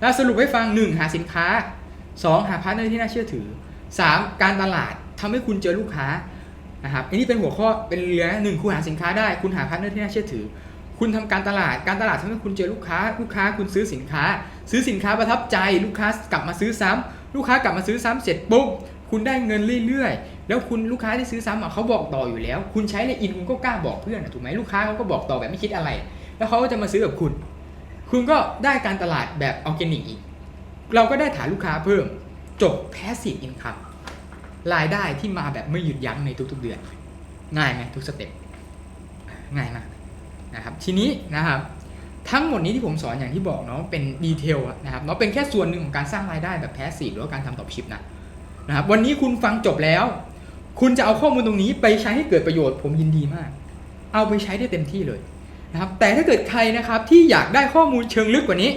แล้วสรุปให้ฟัง 1 หาสินค้า 2 หาพาร์ทเนอร์ที่น่าเชื่อถือ 3 การตลาดทำให้คุณเจอลูกค้านะครับอันนี้เป็นหัวข้อเป็นเรือหนึ่งคุณหาสินค้าได้ คุณหาพาร์ทเนอร์ที่น่าเชื่อถือ คุณทำการตลาดการตลาดทำให้คุณเจอลูกค้า ลูกค้าคุณซื้อสินค้า ซื้อสินค้าประทับใจ ลูกค้ากลับมาซื้อซ้ำลูกค้ากลับมาซื้อซ้ำเสร็จปุ๊บคุณได้เงินเรื่อยๆ แล้วคุณลูกค้าที่ซื้อซ้ำอะเขาบอกต่ออยู่แล้ว คุณใช้ในอินคุณก็กล้าบอกเพื่อนอะถูกไหมลูกค้าเขาก็บอกต่อแบบไม่คิดอะไร แล้วเขาก็จะมาซื้อกับคุณ คุณก็ได้การตลาดแบบออร์แกนิกอีก เราก็ได้ฐานลูกค้าเพิ่ม จบ passive income รายได้ที่มาแบบไม่หยุดยั้งในทุกๆเดือน ง่ายไหมทุกสเต็ปง่ายมากนะครับทีนี้นะครับทั้งหมดนี้ที่ผมสอนอย่างที่บอกเนาะเป็นดีเทลนะครับเนาะเป็นแค่ส่วนหนึ่งของการสร้างรายได้แบบแพสซีฟหรือว่าการทำตอบชิปนะนะครับวันนี้คุณฟังจบแล้ว คุณจะเอาข้อมูลตรงนี้ไปใช้ให้เกิดประโยชน์ผมยินดีมาก เอาไปใช้ได้เต็มที่เลย นะครับแต่ถ้าเกิดใครนะครับที่อยากได้ข้อมูลเชิงลึกกว่านี้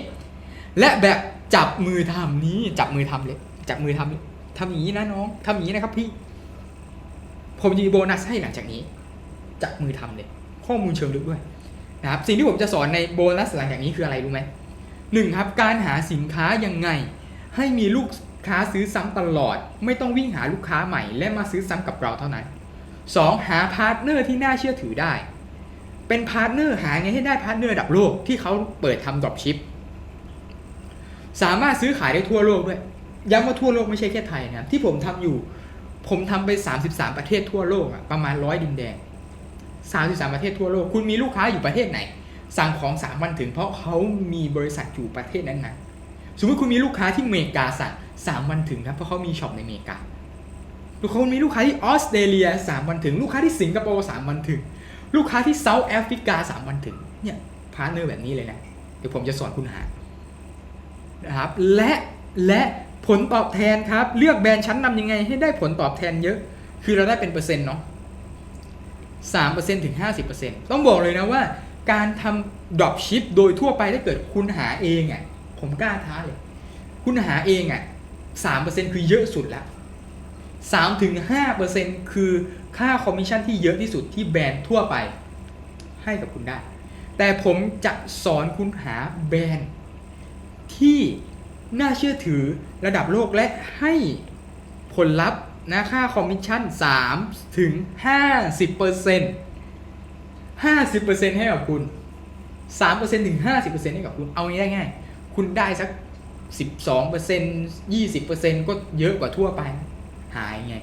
และแบบจับมือทำนี้จับมือทำเลย จับมือทำเลยทำอย่างนี้นะน้องทำอย่างนี้นะครับพี่ผมจะมีโบนัสให้หลังจากนี้ จับมือทำเลย ข้อมูลเชิงลึกด้วยนะครับสิ่งที่ผมจะสอนในโบนัสหลังจากนี้คืออะไรรู้ไหมหนึ่งครับการหาสินค้ายังไง ให้มีลูกค้าซื้อซ้ำตลอด ไม่ต้องวิ่งหาลูกค้าใหม่ และมาซื้อซ้ำกับเราเท่านั้น 2. หาพาร์ทเนอร์ที่น่าเชื่อถือได้ เป็นพาร์ทเนอร์หาไงให้ได้พาร์ทเนอร์ระดับโลกที่เขาเปิดทำดรอปชิป สามารถซื้อขายได้ทั่วโลกด้วย ย้ำว่าทั่วโลกไม่ใช่แค่ไทยนะที่ผมทำอยู่ ผมทำไป 33 ประเทศทั่วโลกอะประมาณร้อยดินแดน33 ประเทศทั่วโลก คุณมีลูกค้าอยู่ประเทศไหน สั่งของ 3 วันถึงเพราะเขามีบริษัทอยู่ประเทศนั้นๆสมมติคุณมีลูกค้าที่อเมริกาสั่ง3วันถึงครับเพราะเขามีช็อปในอเมริกาหรือคุณมีลูกค้าที่ออสเตรเลีย 3 วันถึง ลูกค้าที่สิงคโปร์3วันถึง ลูกค้าที่เซาท์แอฟริกา3วันถึงเนี่ยพาร์ทเนอร์แบบนี้เลยนะเดี๋ยวผมจะสอนคุณหานะครับและและผลตอบแทนครับ เลือกแบรนด์ชั้นนำยังไงให้ได้ผลตอบแทนเยอะ คือเราได้เป็นเปอร์เซ็นต์เนาะ3%ถึง50%ต้องบอกเลยนะว่า การทำดรอปชิปโดยทั่วไปถ้าเกิดคุณหาเองอะผมกล้าท้าเลย คุณหาเองอะ3%คือเยอะสุดแล้ว3ถึง5%คือ ค่าคอมมิชชั่นที่เยอะที่สุดที่แบรนด์ทั่วไป ให้กับคุณได้ แต่ผมจะสอนคุณหาแบรนด์ที่น่าเชื่อถือระดับโลกและให้ผลลัพธ์นะค่าคอมมิชชั่น 3 ถึง 50% 50%ให้กับคุณ 3%ถึง 50%ให้กับคุณ เอาง่ายง่าย คุณได้สัก 12% 20%ก็เยอะกว่าทั่วไป หายไง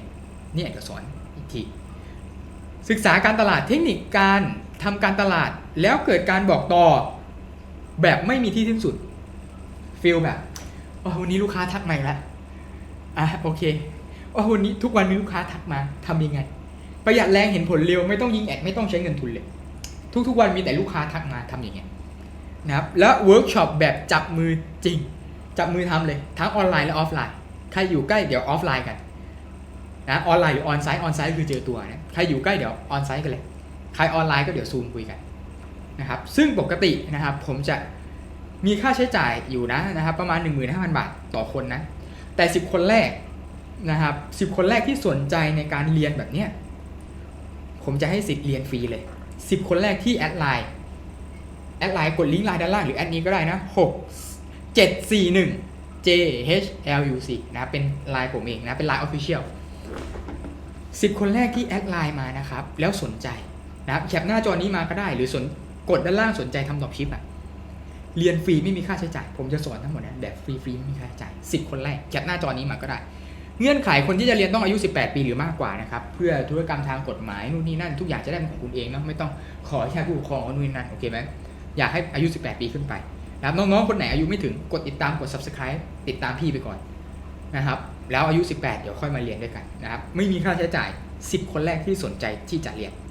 เนี่ยจะสอนอีกที ศึกษาการตลาดเทคนิคการทำการตลาดแล้วเกิดการบอกต่อ แบบไม่มีที่สิ้นสุดฟีลแบบว่าวันนี้ลูกค้าทักมาอีกแล้วอะโอเคว่าวันนี้ทุกวันมีลูกค้าทักมาทำยังไง ประหยัดแรงเห็นผลเร็วไม่ต้องยิงแอดไม่ต้องใช้เงินทุนเลย ทุกๆวันมีแต่ลูกค้าทักมาทำอย่างเงี้ยนะครับแล้วเวิร์กช็อปแบบจับมือจริง จับมือทำเลยทั้งออนไลน์และออฟไลน์ ใครอยู่ใกล้เดี๋ยวออฟไลน์กัน นะออนไลน์หรือออนไซต์ออนไซต์คือเจอตัวนะใครอยู่ใกล้เดี๋ยวออนไซต์กันเลยใครออนไลน์ก็เดี๋ยวซูมคุยกันนะครับซึ่งปกตินะครับผมจะมีค่าใช้จ่ายอยู่นะนะครับประมาณ 15,000 บาทต่อคนนะแต่ 10 คนแรกนะครับ10 คนแรกที่สนใจในการเรียนแบบเนี้ยผมจะให้สิทธิ์เรียนฟรีเลย 10 คนแรกที่แอดไลน์แอดไลน์กดลิงก์ไลน์ด้านล่างหรือแอดนี้ก็ได้นะ 6 7 4 1 J H L U C นะเป็นไลน์ผมเองนะเป็นไลน์ออฟฟิเชียล Official 10คนแรกที่แอดไลน์มานะครับ แล้วสนใจนะครับแคปหน้าจอนี้มาก็ได้หรือสนกดด้านล่างสนใจทำดรอปชิปอะเรียนฟรีไม่มีค่าใช้จ่าย ผมจะสอนทั้งหมดนะแบบฟรีฟรีไม่มีค่าใช้จ่าย10คนแรกแคปหน้าจอนี้มาก็ได้ เงื่อนไขคนที่จะเรียนต้องอายุ 18 ปีหรือมากกว่านะครับเพื่อธุรกรรมทางกฎหมายนู่นนี่นั่นทุกอย่างจะได้เป็นของคุณเองเนาะไม่ต้องขอแค่ผู้ปกครองนู่นนี่นั่นโอเคไหมอยากให้อายุ 18 ปีขึ้นไปนะครับน้องๆคนไหนอายุไม่ถึงกดติดตามกด subscribe ติดตามพี่ไปก่อน นะครับแล้วอายุ 18 เดี๋ยวค่อยมาเรียนด้วยกันนะครับไม่มีค่าใช้จ่าย 10 คนแรกที่สนใจที่จะเรียน